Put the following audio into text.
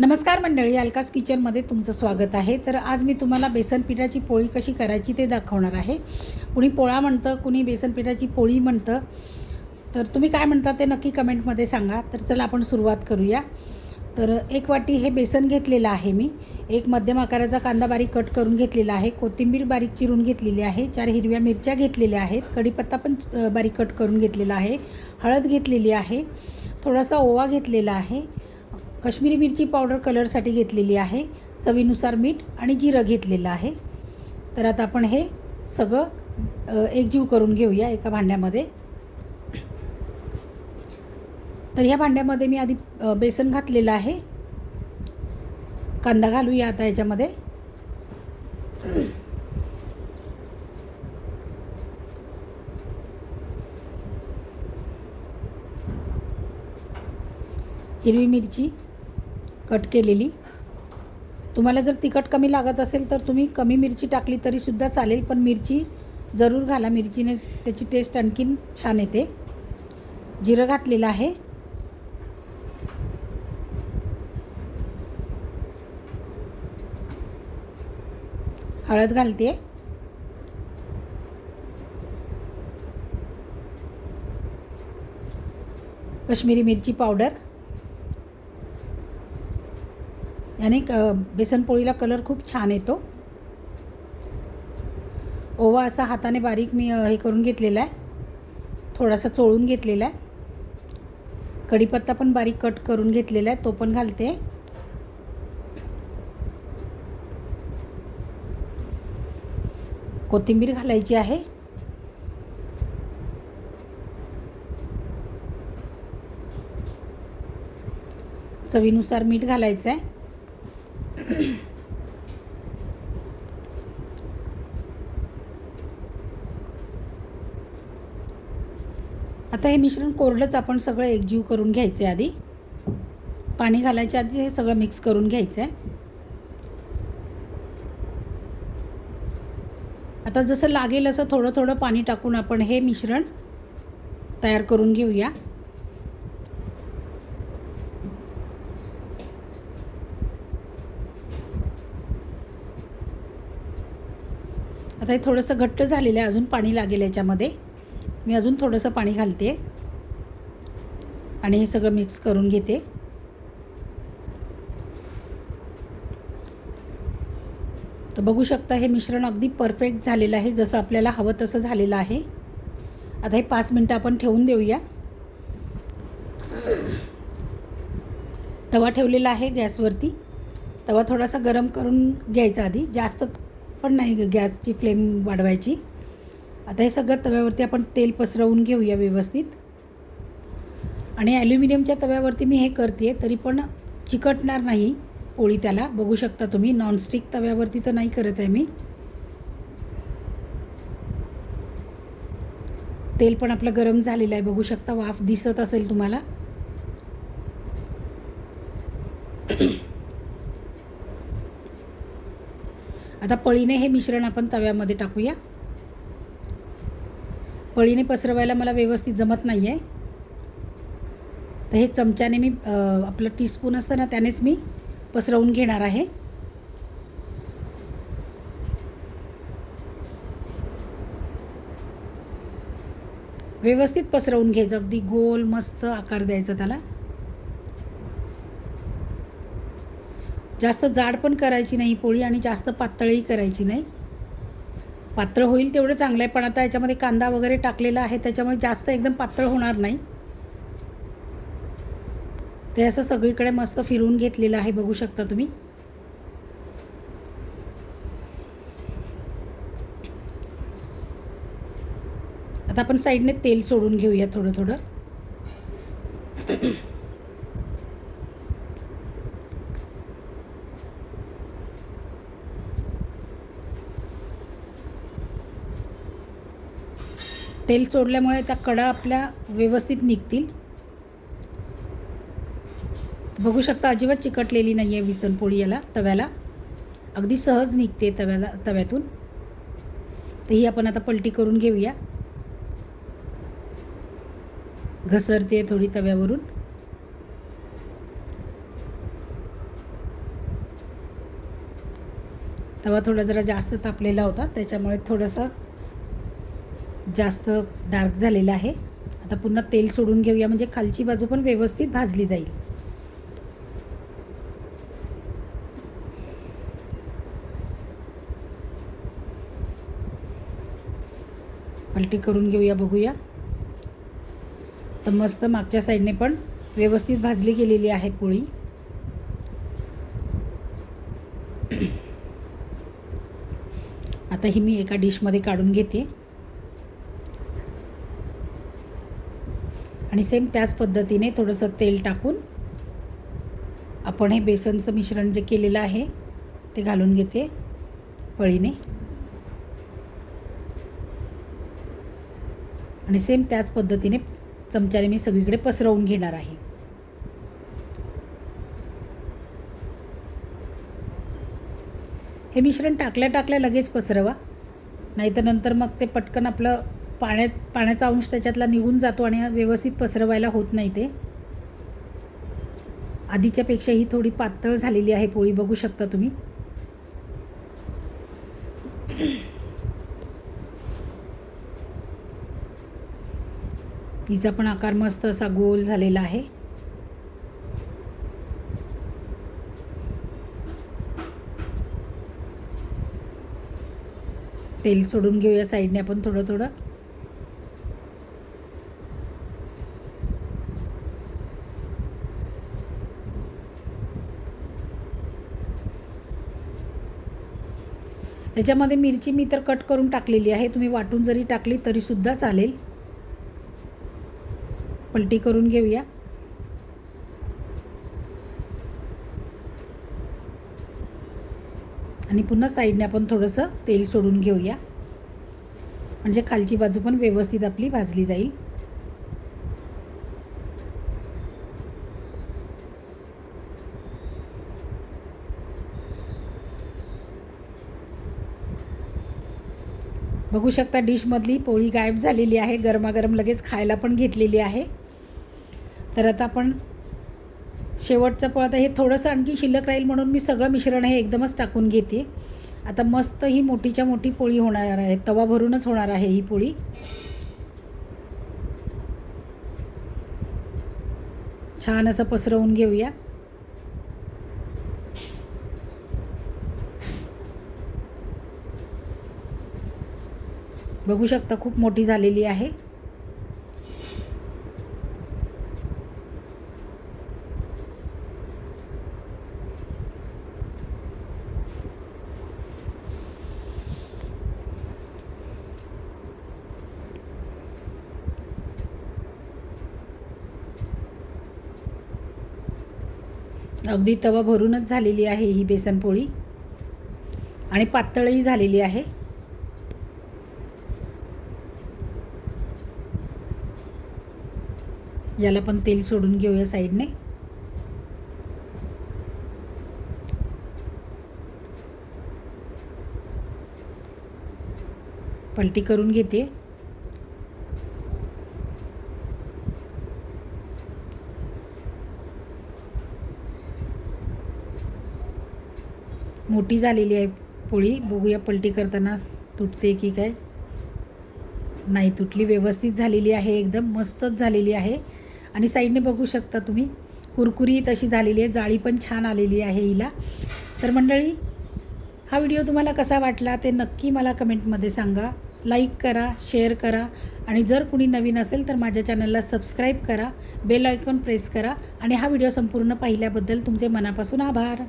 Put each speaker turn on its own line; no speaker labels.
नमस्कार मंडळी अलकास किचनमध्ये तुमचं स्वागत आहे. तर आज मी तुम्हाला बेसन पिठाची पोळी कशी करायची ते दाखवणार आहे. कुणी पोळा म्हणतं कुणी बेसन पिठाची पोळी म्हणतं. तर तुम्ही काय म्हणता ते नक्की कमेंटमध्ये सांगा. तर चला आपण सुरुवात करूया. तर एक वाटी हे बेसन घेतलेलं आहे मी. एक मध्यम आकाराचा कांदा बारीक कट करून घेतलेला आहे. कोथिंबीर बारीक चिरून घेतलेली आहे. चार हिरव्या मिरच्या घेतलेल्या आहेत. कढीपत्ता पण बारीक कट करून घेतलेला आहे. हळद घेतलेली आहे. थोडासा ओवा घेतलेला आहे. कश्मीरी मिरची पावडर कलरसाठी घेतलेली आहे. चवीनुसार मीठ आणि जिरं घेतलेलं आहे. तर आता आपण हे सगळं एकजीव करून घेऊया एका भांड्यामध्ये. तर ह्या भांड्यामध्ये मी आधी बेसन घातलेलं आहे. कांदा घालूया आता याच्यामध्ये. हिरवी मिरची कट केलेली. तुम्हाला जर तिखट कमी लागत असेल तर तुम्ही कमी मिरची टाकली तरीसुद्धा चालेल पण मिरची जरूर घाला. मिरचीने त्याची टेस्ट आणखीन छान येते. जिरं घातलेलं आहे. हळद घालते. कश्मीरी मिरची पावडर. याने क बेसन पोळीला कलर खूप छान येतो. ओवा असा हाताने बारीक मी हे करून घेतलेला आहे. थोडासा चोळून घेतलेला आहे. कढीपत्ता पण बारीक कट करून घेतलेला आहे. तो पण घालते. कोथिंबीर घालायची आहे. चवीनुसार मीठ घालायचं आहे. आता हे मिश्रण कोरडंच आपण सगळं एकजीव करून घ्यायचं आहे आधी. पाणी घालायच्या आधी हे सगळं मिक्स करून घ्यायचं आहे आता जसं लागेल असं थोडं थोडं पाणी टाकून आपण हे मिश्रण तयार करून घेऊया. आता हे थोडंसं घट्ट झालेलं आहे. अजून पाणी लागेल याच्यामध्ये. मी अजून थोडंसं पाणी घालते. आणि हे सगळं मिक्स करून घेते. तर बघू शकता हे मिश्रण अगदी परफेक्ट झालेलं आहे. जसं आपल्याला हवं तसं झालेलं आहे. आता हे पाच मिनटं आपण ठेवून देऊया. तवा ठेवलेला आहे गॅसवरती. तवा थोडासा गरम करून घ्यायचा आधी. जास्त पण नाही गॅसची फ्लेम वाढवायची. आता हे सगळं तव्यावरती आपण तेल पसरवून घेऊया व्यवस्थित. आणि ॲल्युमिनियमच्या तव्यावरती मी हे करते तरी पण चिकटणार नाही पोळी त्याला. बघू शकता तुम्ही नॉनस्टिक तव्यावरती तर नाही करत आहे मी. तेल पण आपलं गरम झालेलं आहे बघू शकता वाफ दिसत असेल तुम्हाला. आता पळीने हे मिश्रण आपण तव्यामध्ये टाकूया. पळीने पसरवायला मला व्यवस्थित जमत नाही आहे तर हे चमच्याने मी आपलं टीस्पून असतं ना त्यानेच मी पसरवून घेणार आहे. व्यवस्थित पसरवून घ्यायचं अगदी गोल मस्त आकार द्यायचा त्याला. जास्त जाड पण करायची नाही पोळी आणि जास्त पातळही करायची नाही. पातळ होईल तेवढं चांगलं आहे पण आता याच्यामध्ये कांदा वगैरे टाकलेला आहे त्याच्यामुळे जास्त एकदम पातळ होणार नाही. ते असं सगळीकडे मस्त फिरवून घेतलेलं आहे बघू शकता तुम्ही. आता आपण साईडने तेल सोडून घेऊया थोडं थोडं. तेल सोडल्यामुळे त्या कडा आपल्या व्यवस्थित निघतील. बघू शकता अजिबात चिकटलेली नाही आहे विसनपोळी याला तव्याला. अगदी सहज निघते तव्याला तव्यातून. तर ही आपण आता पलटी करून घेऊया. घसरते थोडी तव्यावरून. तवा थोडा जरा जास्त तापलेला होता त्याच्यामुळे थोडंसं जास्त डार्क झालेलं आहे. आता पुन्हा तेल सोडून घेऊया म्हणजे खालची बाजू पण व्यवस्थित भाजली जाईल. पलटी करून घेऊया बघूया. तर मस्त मागच्या साईडने पण व्यवस्थित भाजली गेलेली आहे पोळी. आता ही मी एका डिशमध्ये काढून घेते. आणि सेम त्याच पद्धतीने थोडंसं तेल टाकून आपण हे बेसनचं मिश्रण जे केलेलं आहे ते घालून घेते पळीने. आणि सेम त्याच पद्धतीने चमच्याने मी सगळीकडे पसरवून घेणार आहे. हे मिश्रण टाकल्या टाकल्या लगेच पसरवा. नाहीतर नंतर मग ते पटकन आपलं पाण्यात पाण्याचा अंश त्याच्यातला निघून जातो आणि व्यवस्थित पसरवायला होत नाही ते. आधीच्यापेक्षा ही थोडी पातळ झालेली आहे पोळी बघू शकता तुम्ही. तिचा पण आकार मस्त असा गोल झालेला आहे. तेल सोडून घेऊया साईडने आपण थोडं थोडं त्याच्यामध्ये मिरची मी तर कट करून टाकलेली आहे. तुम्ही वाटून जरी टाकली तरीसुद्धा चालेल. पलटी करून घेऊया. आणि पुन्हा साईडने आपण थोडंसं तेल सोडून घेऊया. म्हणजे खालची बाजू पण व्यवस्थित आपली भाजली जाईल. बघू शकता डिशमधली पोळी गायब झालेली आहे. गरमागरम लगेच खायला पण घेतलेली आहे. तर आता आपण शेवटचं पळत हे थोडंसं आणखी शिल्लक राहील म्हणून मी सगळं मिश्रण हे एकदमच टाकून घेते. आता मस्त ही मोठीच्या मोठी पोळी होणार आहे. तवा भरूनच होणार आहे ही पोळी. छान असं पसरवून घेऊया. बघू शकता खूप मोठी झालेली आहे. अगदी तवा भरूनच झालेली आहे ही बेसनपोळी. आणि पातळही झालेली आहे. याला पण तेल सोडून घेऊया साईडने. पलटी करून घेते. मोठी झालेली आहे पोळी. बघूया पलटी करताना तुटते की काय. नाही तुटली. व्यवस्थित झालेली आहे एकदम. मस्तच झालेली आहे. आणि साईडने बघू शकता तुम्ही. कुरकुरीत अशी झालेली आहे. जाळी पण छान आलेली आहे हिला. तर मंडळी हा व्हिडिओ तुम्हाला कसा वाटला ते नक्की मला कमेंटमध्ये सांगा. लाईक करा शेअर करा आणि जर कुणी नवीन असेल तर माझ्या चॅनलला सबस्क्राईब करा. बेल आयकॉन प्रेस करा आणि हा व्हिडिओ संपूर्ण पाहिल्याबद्दल तुमचे मनापासून आभार.